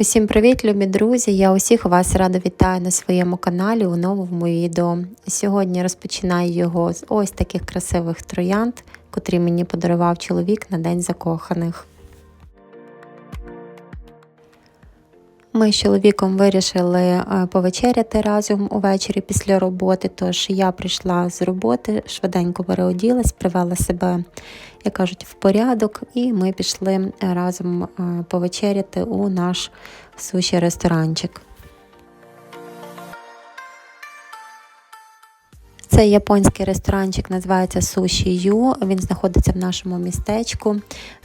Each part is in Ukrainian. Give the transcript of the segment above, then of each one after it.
Усім привіт, любі друзі! Я усіх вас радо вітаю на своєму каналі у новому відео. Сьогодні розпочинаю його з ось таких красивих троянд, котрі мені подарував чоловік на День закоханих. Ми з чоловіком вирішили е, повечеряти разом увечері після роботи, тож я прийшла з роботи, швиденько переоділась, привела себе, як кажуть, в порядок, і ми пішли разом е, повечеряти у наш суші Цей японський ресторанчик називається Суші Ю. Він знаходиться в нашому містечку.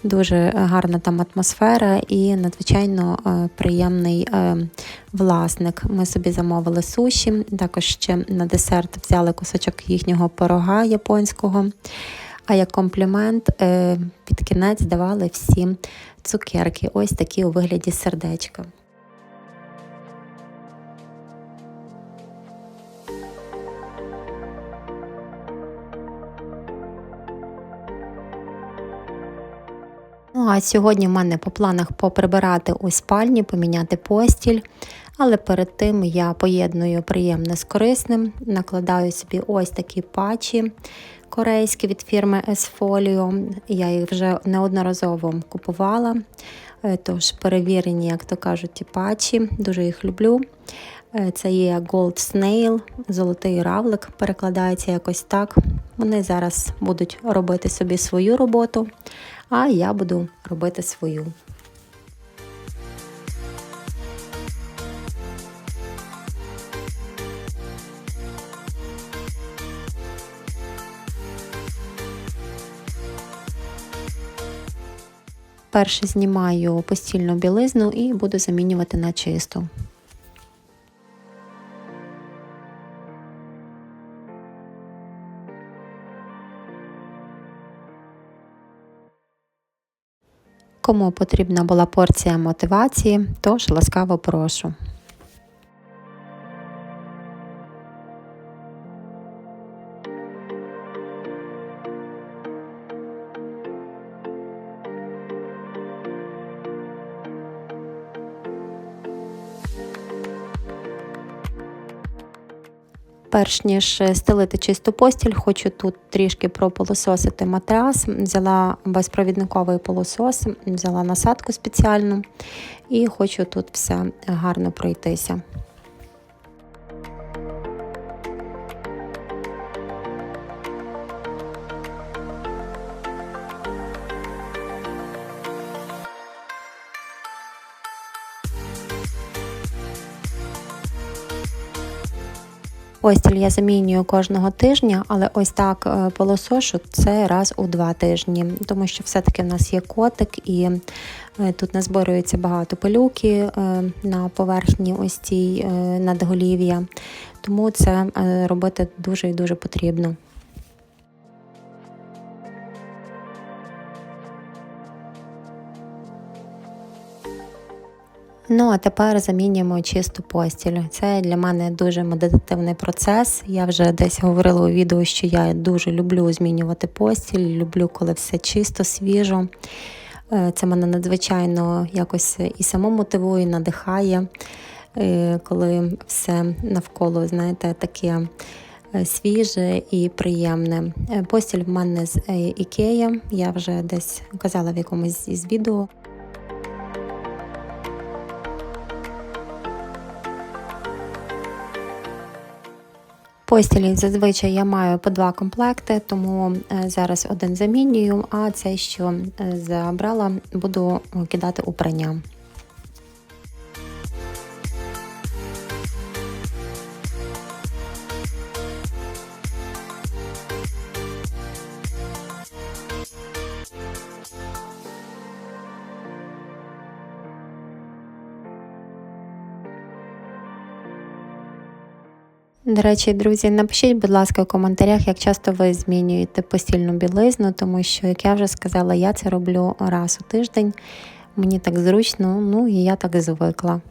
Дуже гарна там атмосфера і надзвичайно е, приємний е, власник. Ми собі замовили суші, також ще на десерт взяли кусочок їхнього порога японського. А як комплімент е, під кінець давали всі цукерки, ось такі у вигляді сердечка. Ну а сьогодні в мене по планах поприбирати у спальні, поміняти постіль. Але перед тим я поєдную приємне з корисним, накладаю собі ось такі патчі корейські від фірми Esfolio. Я їх вже неодноразово купувала, е, тож перевірені, як то кажуть, ті патчі, дуже їх люблю. Е, це є Gold Snail, золотий равлик, перекладається якось так. Вони зараз будуть робити собі свою роботу, а я буду робити свою. Перше знімаю постільну білизну і буду замінювати на чисту. Кому потрібна була порція мотивації, тож ласкаво прошу. Перш ніж стелити чисту постіль, хочу тут трішки прополососити матрас. Взяла безпровідниковий полосос, взяла насадку спеціальну і хочу тут все гарно пройтися. Постіль я замінюю кожного тижня, але ось так е, полосошу це раз у два тижні, тому що все-таки в нас є котик і е, тут назборюється багато пилюки е, на поверхні ось цій надголів'я, тому це робити дуже і дуже потрібно. Ну, а тепер замінюємо чисту постіль. Це для мене дуже медитативний процес. Я вже десь говорила у відео, що я дуже люблю змінювати постіль, люблю, коли все чисто, свіжо. Е, це мене надзвичайно якось і само мотивує, надихає, е, коли все навколо, знаєте, таке. Е, свіже і приємне. Постіль в мене з Ікея, я вже десь казала в якомусь із відео. Постілі зазвичай я маю по два комплекти, тому е, зараз один замінюю, а цей, що е, забрала, буду кидати у прання. До речі, друзі, напишіть, будь ласка, в коментарях, як часто ви змінюєте постільну білизну, тому що, як я вже сказала, я це роблю раз у тиждень. Мені так зручно, ну і я так звикла.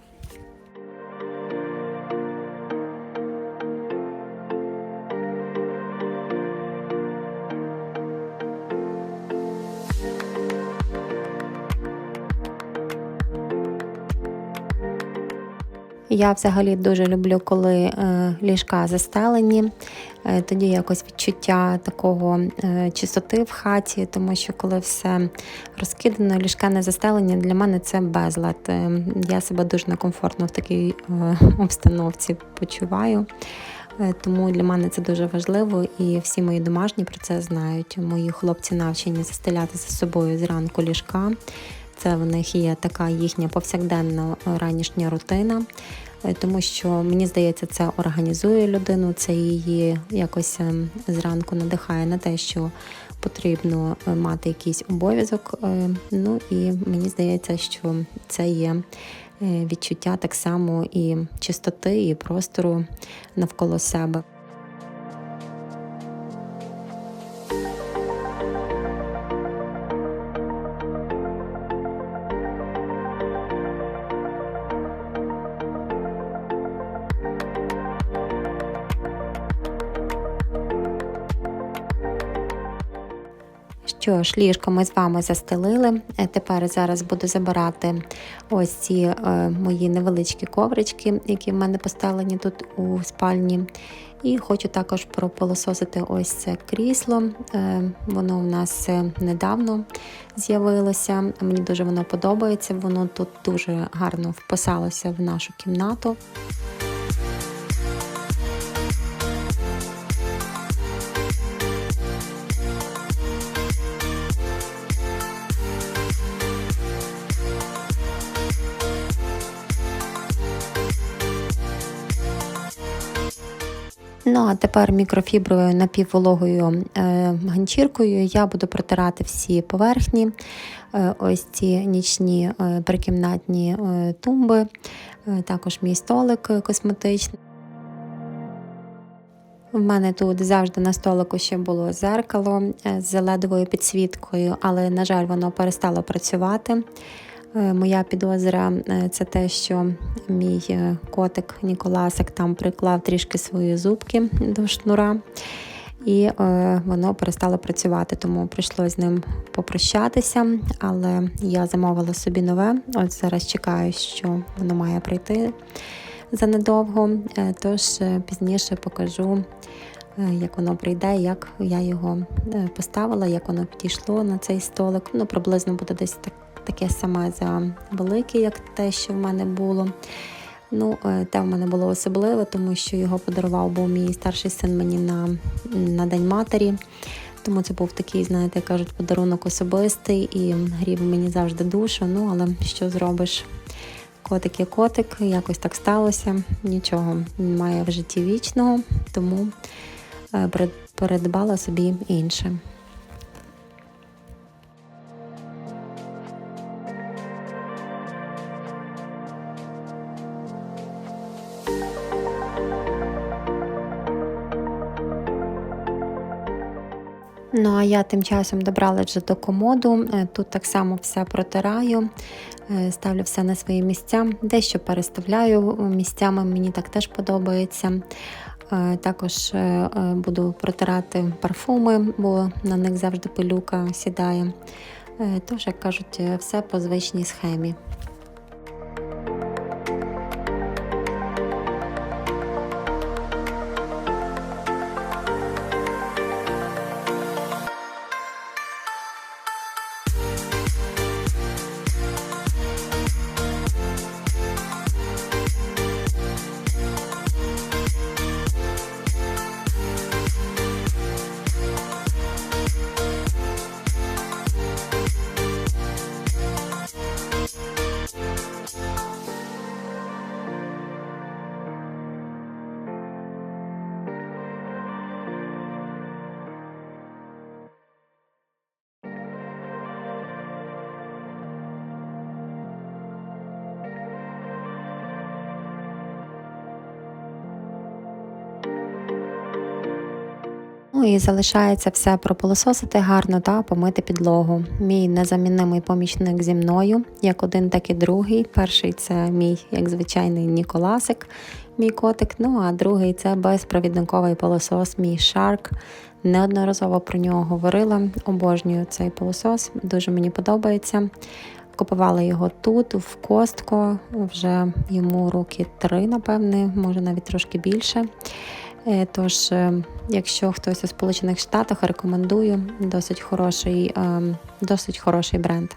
Я взагалі дуже люблю, коли е, ліжка застелені. Е, тоді якось відчуття такого е, чистоти в хаті, тому що коли все розкидано, ліжка не застелені, для мене це безлад. Я себе дуже некомфортно в такій обстановці почуваю. Тому для мене це дуже важливо, і всі мої домашні про це знають. Мої хлопці навчені застеляти за собою зранку ліжка. Це в них є така їхня повсякденна ранішня рутина, тому що мені здається, це організує людину, це її якось е, зранку надихає на те, що потрібно е, мати якийсь обов'язок. Е, Ну і мені здається, що це є е, відчуття так само і чистоти, і простору навколо себе. Що ж, ліжко ми з вами застелили. Е, Тепер зараз буду забирати ось ці е, мої невеличкі коврички, які в мене поставлені тут у спальні. І хочу також пропилососити ось це крісло. Е, воно у нас недавно з'явилося. Мені дуже воно подобається. Воно тут дуже гарно вписалося в нашу кімнату. Ну а тепер мікрофібровою напіввологою е, ганчіркою я буду протирати всі поверхні, е, ось ці нічні е, прикімнатні тумби, також мій столик косметичний. В мене тут завжди на столику ще було зеркало з ледовою підсвіткою, але, на жаль, воно перестало працювати. Е, Моя підозра е, це те, що мій е, котик Ніколасик там приклав трішки свої зубки до шнура, і воно перестало працювати, тому прийшлося з ним попрощатися. Але я замовила собі нове. От зараз чекаю, що воно має прийти занедовго. Тож пізніше покажу, як воно прийде, як я його поставила, як воно підійшло на цей столик. Ну, приблизно буде десь так, таке саме за велике, як те, що в мене було. Ну, е, те в мене було особливе, тому що його подарував був мій старший син мені на, на День матері. Тому це був такий, знаєте, кажуть, подарунок особистий і грів мені завжди душу. Ну, але що зробиш? Котик є котик, якось так сталося. Нічого немає в житті вічного, тому е, передбала собі інше. Ну а я тим часом добрала вже до комоду. Е, Тут так само все протираю, е, ставлю все на свої місця, дещо переставляю місцями, мені так теж подобається. Е, Також е, е, буду протирати парфуми, бо на них завжди пилюка сідає. Е, Тож, як кажуть, е, все по звичній схемі. І залишається все пропилососити гарно та помити підлогу. Мій незаміннимий помічник зі мною, як один, так і другий. Перший це мій, як звичайний Ніколасик, мій котик. Ну а другий це безпровідниковий пилосос, мій Shark. Неодноразово про нього говорила. Обожнюю цей пилосос, дуже мені подобається. Купувала його тут, в Костко, вже йому роки три, напевне, може навіть трошки більше. Е, тож, е, якщо хтось у Сполучених Штатах, рекомендую досить хороший, ем, досить хороший бренд.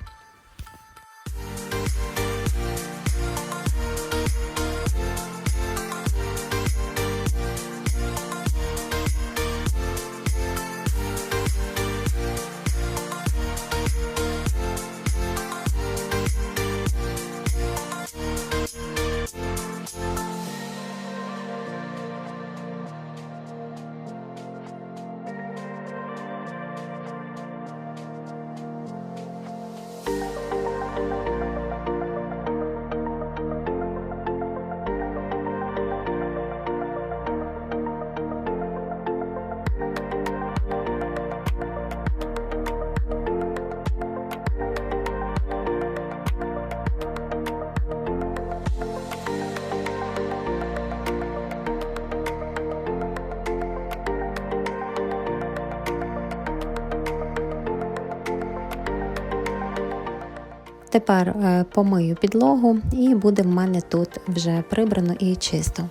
Тепер е, помию підлогу і буде в мене тут вже прибрано і чисто.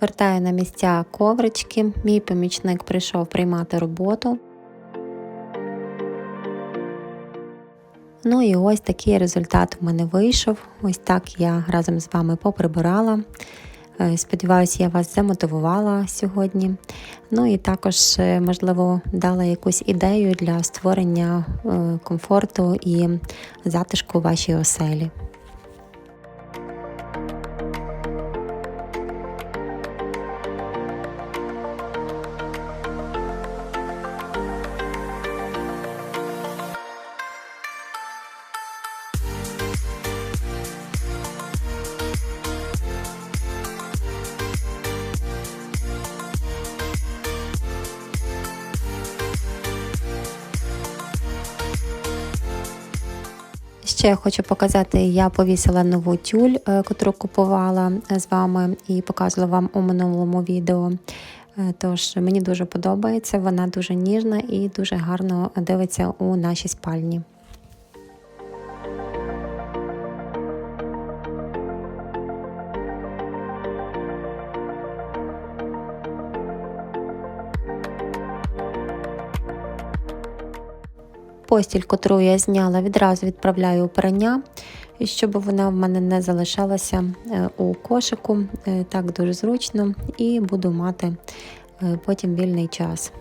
Вертаю на місця коврички. Мій помічник прийшов приймати роботу. Ну і ось такий результат у мене вийшов. Ось так я разом з вами поприбирала. Е, сподіваюся, я вас замотивувала сьогодні. Ну і також, е, можливо, дала якусь ідею для створення е, комфорту і затишку вашій оселі. Ще я хочу показати, я повісила нову тюль, е, яку купувала з вами і показувала вам у минулому відео. Е, тож мені дуже подобається, вона дуже ніжна і дуже гарно дивиться у нашій спальні. Постіль, котру я зняла, відразу відправляю у прання, щоб вона в мене не залишалася е, у кошику. Е, так дуже зручно, і буду мати е, потім вільний час.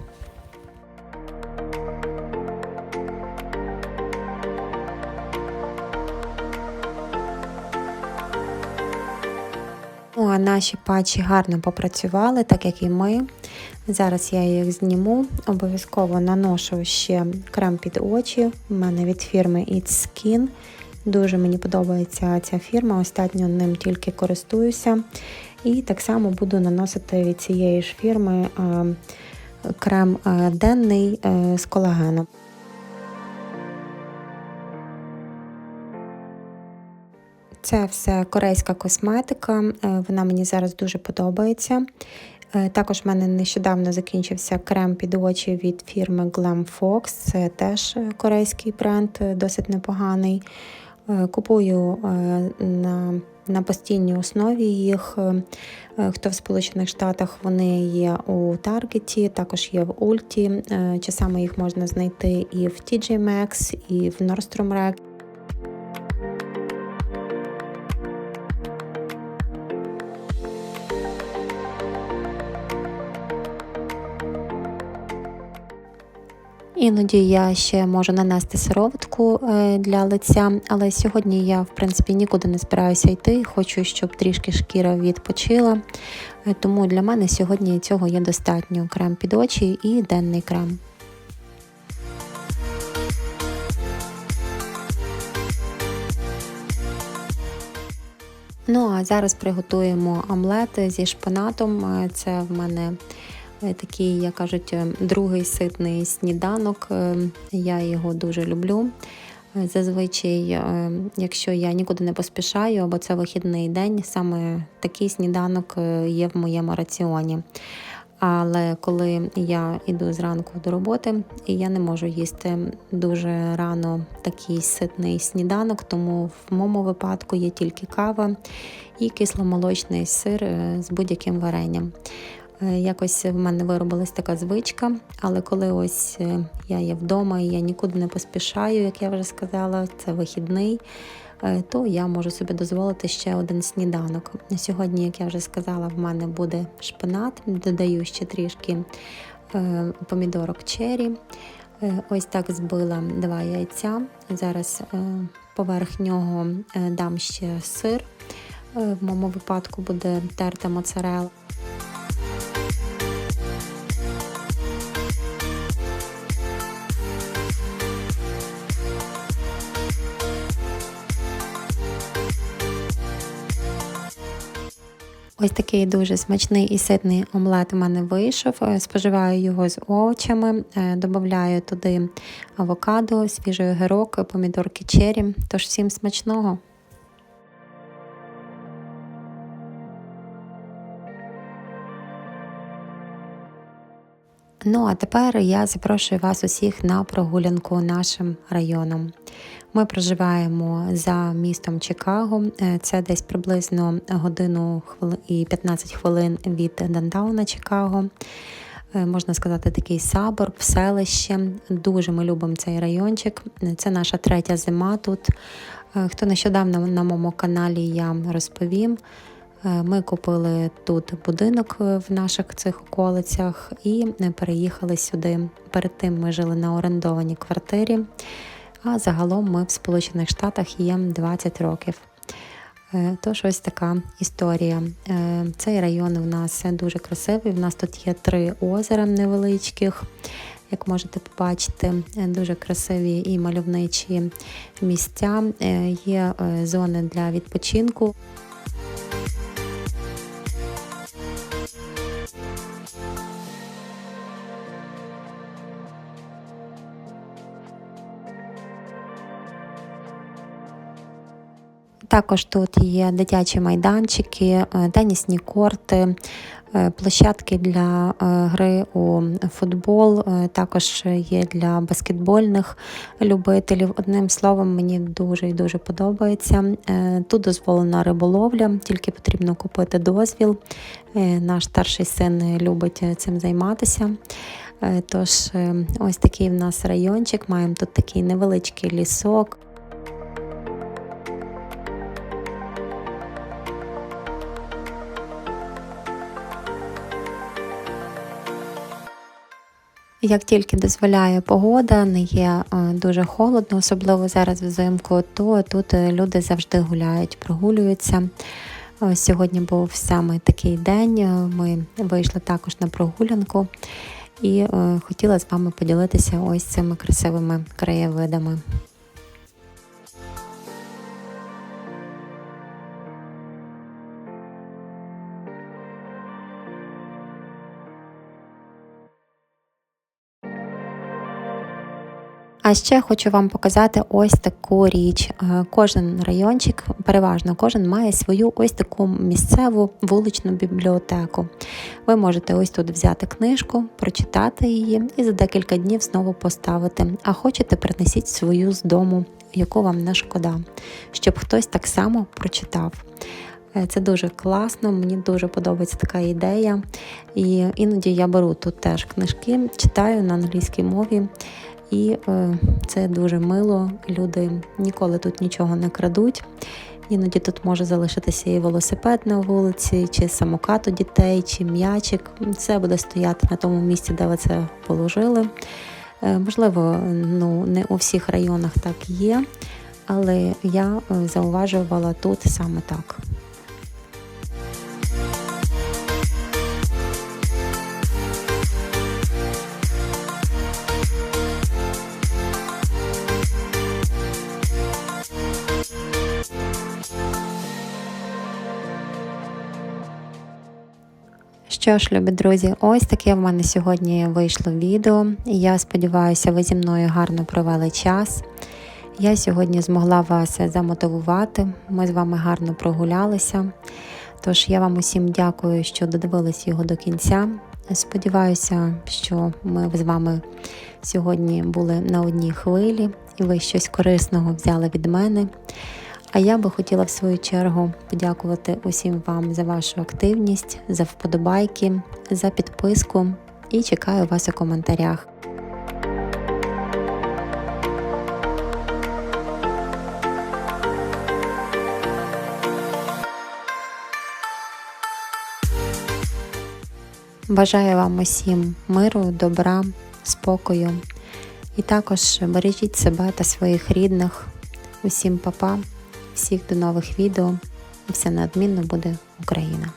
Ну, а наші патчі гарно попрацювали, так як і ми. Зараз я їх зніму. Обов'язково наношу ще крем під очі. У мене від фірми It's Skin. Дуже мені подобається ця фірма, остатньо ним тільки користуюся. І так само буду наносити від цієї ж фірми е, крем е, денний е, з колагеном. Це все корейська косметика, вона мені зараз дуже подобається. Е, також в мене нещодавно закінчився крем під очі від фірми Glam Fox. Це теж корейський бренд, е, досить непоганий. Е, купую на на постійній основі їх. Хто в Сполучених Штатах вони є у Таргеті, також є в Ульті. Часами їх можна знайти і в TJ Maxx, і в Nordstrom Rack. Іноді я ще можу нанести сироватку е, для лиця, але сьогодні я, в принципі, нікуди не збираюся йти. Хочу, щоб трішки шкіра відпочила. Е, Тому для мене сьогодні цього є достатньо крем під очі і денний крем. Ну а зараз приготуємо омлет зі шпинатом. Е, Це в мене такий, як кажуть, е, другий ситний сніданок. Е, Я його дуже люблю. Е, Зазвичай, е, якщо я нікуди не поспішаю, або це вихідний день, саме такий сніданок е, є в моєму раціоні. Але коли я йду зранку до роботи, і я не можу їсти дуже рано такий ситний сніданок, тому в моєму випадку є тільки кава і кисломолочний сир е, з будь-яким варенням. Е, Якось в мене виробилась така звичка, але коли ось е, я є вдома і я нікуди не поспішаю, як я вже сказала, це вихідний, е, то я можу собі дозволити ще один сніданок. Сьогодні, як я вже сказала, в мене буде шпинат, додаю ще трішки помідорок чері. Е, Ось так збила два яйця. Зараз поверх нього дам ще сир. В моєму випадку буде терта моцарелла. Ось такий дуже смачний і ситний омлет у мене вийшов. Е, Споживаю його з овочами, е, додаю туди авокадо, свіжий огірок, помідорки чері. Тож всім смачного! Ну а тепер я запрошую вас усіх на прогулянку нашим районом. Ми проживаємо за містом Чикаго. Е, Це десь приблизно годину і 15 хвилин від Дантауна Чикаго. Е, Можна сказати, такий сабор, селище. Дуже ми любимо цей райончик. Е, Це наша третя зима тут. Хто нещодавно на моєму каналі я розповім. Ми купили тут будинок в наших цих околицях і переїхали сюди. Перед тим ми жили на орендованій квартирі, а загалом ми в Сполучених Штатах є 20 років. Е, Тож ось така історія. Е, Цей район у нас дуже красивий. У нас тут є три озера невеличких. Як можете побачити, е, дуже красиві і мальовничі місця. Є зони для відпочинку. Також тут є дитячі майданчики, е, тенісні корти, е, площадки для е, гри у футбол, також є для баскетбольних любителів. Одним словом, мені дуже і дуже подобається. Тут дозволена риболовля, тільки потрібно купити дозвіл. Наш старший син любить цим займатися. Тож, ось такий в нас райончик. Маємо тут такий невеличкий лісок. Як тільки дозволяє погода, не є е, дуже холодно, особливо зараз взимку, то тут е, люди завжди гуляють, прогулюються. Е, Сьогодні був саме такий день. Ми вийшли також на прогулянку і хотіла з вами поділитися ось цими красивими краєвидами. А ще хочу вам показати ось таку річ. Е, Кожен райончик, переважно кожен має свою ось таку місцеву вуличну бібліотеку. Ви можете ось тут взяти книжку, прочитати її і за декілька днів знову поставити. А хочете, принесіть свою з дому, яку вам не шкода, щоб хтось так само прочитав. Е, Це дуже класно, мені дуже подобається така ідея. І іноді я беру тут теж книжки, читаю на англійській мові. І е, це дуже мило. Люди ніколи тут нічого не крадуть. Іноді тут може залишитися і велосипед на вулиці, чи самокат у дітей, чи м'ячик. Все буде стояти на тому місці, де ви це положили. Е, Можливо, ну, не у всіх районах так є, але я е, зауважувала тут саме так. Що ж, любі друзі, ось таке в мене сьогодні вийшло відео. Я сподіваюся, ви зі мною гарно провели час. Я сьогодні змогла вас замотивувати. Ми з вами гарно прогулялися. Тож я вам усім дякую, що додивились його до кінця. Сподіваюся, що ми з вами сьогодні були на одній хвилі і ви щось корисного взяли від мене. А я би хотіла в свою чергу подякувати усім вам за вашу активність, за вподобайки, за підписку і чекаю вас у коментарях. Бажаю вам усім миру, добра, спокою. І також бережіть себе та своїх рідних. Усім па-па, всіх до нових відео. І все неодмінно буде Україна!